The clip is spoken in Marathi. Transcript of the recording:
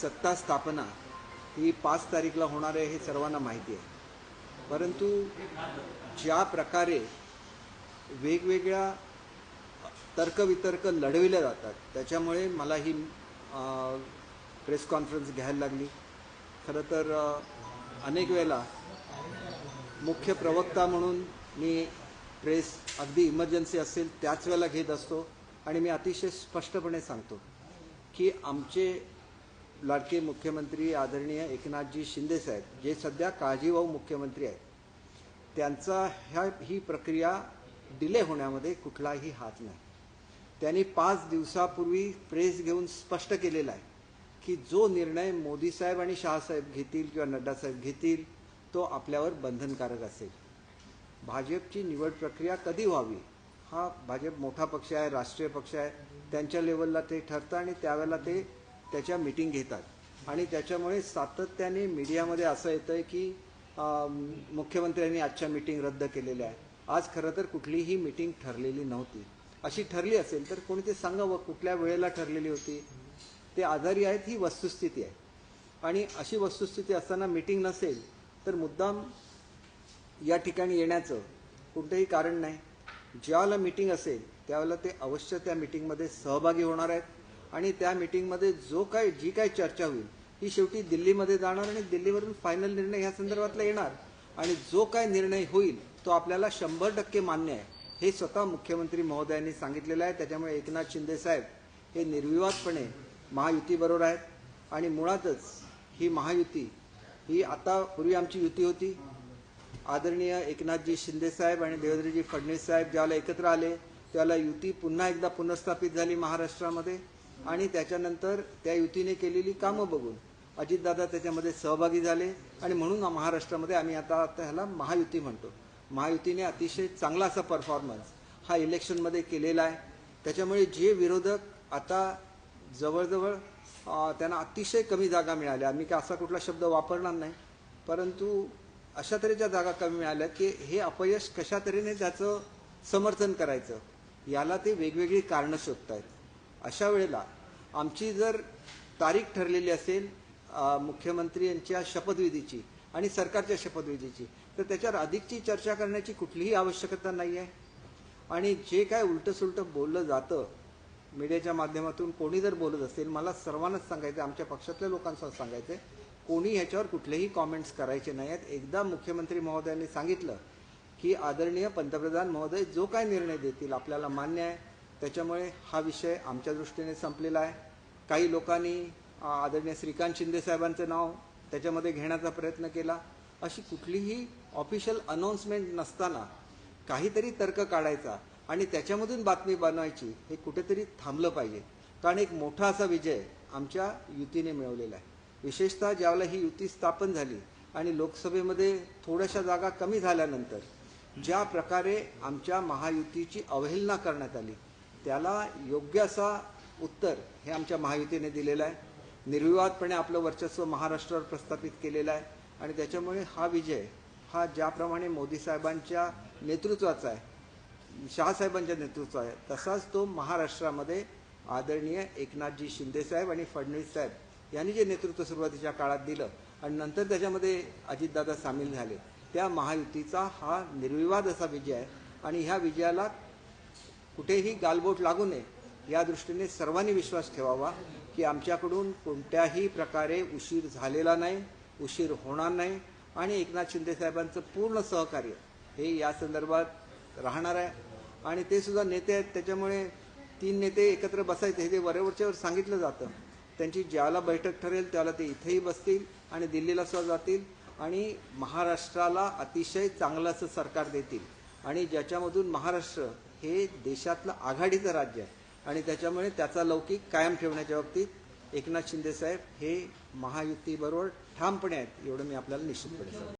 सत्ता स्थापना ही पाच तारीखला होणार आहे हे सर्वांना माहिती आहे. परंतु ज्या प्रकारे वेगवेगळ्या तर्कवितर्क लढविल्या जातात त्याच्यामुळे मला ही प्रेस कॉन्फरन्स घ्यायला लागली. खरं तर अनेक वेळेला मुख्य प्रवक्ता म्हणून मी प्रेस अगदी इमर्जन्सी असेल त्याच वेळेला घेत असतो आणि मी अतिशय स्पष्टपणे सांगतो की आमचे लाडके मुख्यमंत्री आदरणीय एकनाथजी शिंदेसाहेब जे सध्या काळजीवाहू मुख्यमंत्री आहेत त्यांचा ह्या ही प्रक्रिया डिले होण्यामध्ये कुठलाही हात नाही. त्यांनी पाच दिवसापूर्वी प्रेस घेऊन स्पष्ट केलेला आहे की जो निर्णय मोदी साहेब आणि शहासाहेब घेतील किंवा नड्डा साहेब घेतील तो आपल्यावर बंधनकारक असेल. भाजपची निवड प्रक्रिया कधी व्हावी हा भाजप मोठा पक्ष आहे राष्ट्रीय पक्ष आहे त्यांच्या लेवलला ते ठरतं आणि त्यावेळेला ते त्याच्या मिटिंग घेतात. आणि त्याच्यामुळे सातत्याने मीडियामध्ये असं येतं आहे की मुख्यमंत्र्यांनी आजच्या मिटिंग रद्द केलेल्या आहे आज खरं तर कुठलीही मिटिंग ठरलेली नव्हती. अशी ठरली असेल तर कोणी ते सांगावं कुठल्या वेळेला ठरलेली होती. ते आजारी आहेत ही वस्तुस्थिती आहे. आणि अशी वस्तुस्थिती असताना मिटिंग नसेल तर मुद्दाम या ठिकाणी येण्याचं कोणतंही कारण नाही. ज्यावेळेला मीटिंग असेल त्यावेळेला ते अवश्य त्या मीटिंगमध्ये सहभागी होणार आहेत. आणि त्या मीटिंगमध्ये जो काय जी काय चर्चा होईल ही शेवटी दिल्लीमध्ये जाणार आणि दिल्लीवरून फायनल निर्णय ह्या संदर्भातला येणार. आणि जो काय निर्णय होईल तो आपल्याला शंभर टक्के मान्य आहे. हे स्वतः मुख्यमंत्री महोदयांनी सांगितलेलं आहे. त्याच्यामुळे एकनाथ शिंदे साहेब हे निर्विवादपणे महायुतीबरोबर आहेत. आणि मुळातच ही महायुती ही आता पूर्वी आमची युती होती. आदरणीय एकनाथजी शिंदे साहेब आणि देवेंद्रजी फडणवीस साहेब ज्यावेळेला एकत्र आले त्यावेळेला युती पुन्हा एकदा पुनर्स्थापित झाली महाराष्ट्रामध्ये. आणि त्याच्यानंतर त्या युतीने केलेली कामं बघून अजितदादा त्याच्यामध्ये सहभागी झाले आणि म्हणून महाराष्ट्रामध्ये आम्ही आता ह्याला महायुती म्हणतो. महायुतीने अतिशय चांगला असा परफॉर्मन्स हा इलेक्शनमध्ये केलेला आहे. त्याच्यामुळे जे विरोधक आता जवळजवळ त्यांना अतिशय कमी जागा मिळाल्या. मी काय असा कुठला शब्द वापरणार नाही. परंतु अशा तऱ्हेच्या जागा कमी मिळाल्या की हे अपयश कशा तऱ्हेने त्याचं समर्थन करायचं याला ते वेगवेगळी कारणं शोधत आहेत अशा वेळेला आमची जर तारीख ठरलेली असेल मुख्यमंत्री यांच्या शपथविधीची आणि सरकारच्या शपथविधीची तर त्याच्यावर अधिकची चर्चा करण्याची कुठलीही आवश्यकता नाही आहे आणि जे काय उलटं सुलटं बोललं जातं मीडियाच्या माध्यमातून कोणी जर बोलत असेल मला सर्वांनाच सांगायचं आमच्या पक्षातल्या लोकांसह सांगायचं कोणी ह्याच्यावर कुठलेही कॉमेंट्स करायचे नाही आहेत एकदा मुख्यमंत्री महोदयांनी सांगितलं की आदरणीय पंतप्रधान महोदय जो काय निर्णय देतील आपल्याला मान्य आहे. त्याच्यामुळे हा विषय आमच्या दृष्टीने संपलेला आहे. काही लोकांनी आदरणीय श्रीकांत शिंदे साहेबांचं नाव त्याच्यामध्ये घेण्याचा प्रयत्न केला. अशी कुठलीही ऑफिशियल अनाऊन्समेंट नसताना काहीतरी तर्क काढायचा आणि त्याच्यामधून बातमी बनवायची हे कुठेतरी थांबलं पाहिजे. कारण एक मोठा असा विजय आमच्या युतीने मिळवलेला आहे. विशेषतः ज्यावेळेला ही युती स्थापन झाली आणि लोकसभेमध्ये थोड्याशा जागा कमी झाल्यानंतर ज्या प्रकारे आमच्या महायुतीची अवहेलना करण्यात आली त्याला योग्य असा उत्तर हे आमच्या महायुतीने दिलेलं आहे. निर्विवादपणे आपलं वर्चस्व महाराष्ट्रावर प्रस्थापित केलेलं आहे. आणि त्याच्यामुळे हा विजय हा ज्याप्रमाणे मोदी साहेबांच्या नेतृत्वाचा आहे शहासाहेबांच्या नेतृत्व आहे तसाच तो महाराष्ट्रामध्ये आदरणीय एकनाथजी शिंदेसाहेब आणि फडणवीस साहेब यांनी जे नेतृत्व सुरुवातीच्या काळात दिलं आणि नंतर त्याच्यामध्ये अजितदादा सामील झाले. त्या महायुतीचा हा निर्विवाद असा विजय आहे. आणि ह्या विजयाला कुठेही गालबोट लागू नये या दृष्टीने सर्वांनी विश्वास ठेवावा की आमच्याकडून कोणत्याही प्रकारे उशीर झालेला नाही उशीर होणार नाही आणि एकनाथ शिंदे साहेबांचं पूर्ण सहकार्य हे या संदर्भात राहणार आहे. आणि ते सुद्धा नेते आहेत त्याच्यामुळे तीन नेते एकत्र बसायचे हे जे वरेवरच्यावर सांगितलं जातं त्यांची ज्याला बैठक ठरेल त्याला ते इथेही बसतील आणि दिल्लीला सुद्धा जातील आणि महाराष्ट्राला अतिशय चांगलं असं सरकार देतील. आणि ज्याच्यामधून महाराष्ट्र हे देशातलं आघाडीचं राज्य आहे. आणि त्याच्यामुळे त्याचा लौकिक कायम ठेवण्याच्या बाबतीत एकनाथ शिंदे साहेब हे महायुतीबरोबर ठामपणे आहेत एवढं मी आपल्याला निश्चितपणे सांगतो.